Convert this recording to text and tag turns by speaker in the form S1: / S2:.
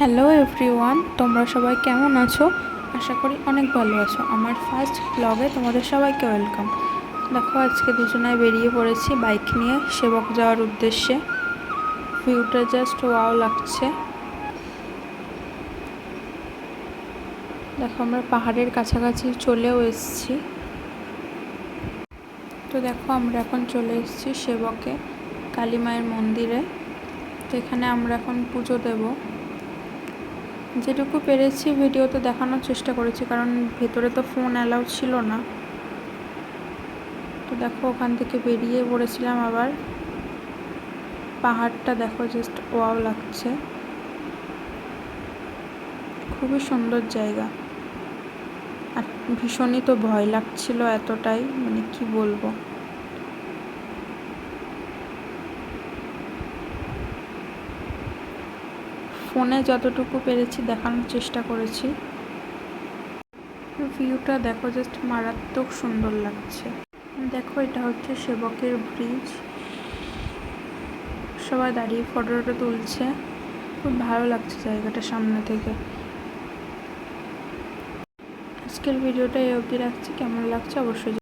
S1: Hello everyone তোমরা সবাই কেমন আছো? আশা করি অনেক ভালো আছো। আমার ফার্স্ট ব্লগে তোমাদের সবাইকে ওয়েলকাম দেখো, আজকে দুজনায় বেরিয়ে পড়েছি বাইক নিয়ে সেবক যাওয়ার উদ্দেশ্যে। ভিউটা জাস্ট ওয়াও লাগছে। দেখো, আমরা পাহাড়ের কাছাকাছি চলেও এসেছি। তো দেখো, আমরা এখন চলে এসেছি সেবকে কালী মায়ের মন্দিরে। তো এখানে আমরা এখন পুজো দেবো। যেটুকু পেরেছি ভিডিওতে দেখানোর চেষ্টা করেছি, কারণ ভেতরে তো ফোন অ্যালাউ ছিল না। তো দেখো, ওখান থেকে বেরিয়ে পড়েছিলাম আবার। পাহাড়টা দেখো জাস্ট ওয়াও লাগছে। খুবই সুন্দর জায়গা। আর ভীষণই তো ভয় লাগছিল এতটাই মানে কি বলব। ফোনে যতটুকু পেরেছি দেখানোর চেষ্টা করেছি। ভিউটা দেখো জাস্ট মারাত্মক সুন্দর লাগছে। দেখো, এটা হচ্ছে সেবকের ব্রিজ সবাই দাঁড়িয়ে ফটোটা তুলছে। খুব ভালো লাগছে জায়গাটা সামনে থেকে। আজকের ভিডিওটা এই অবধি রাখছি। কেমন লাগছে অবশ্যই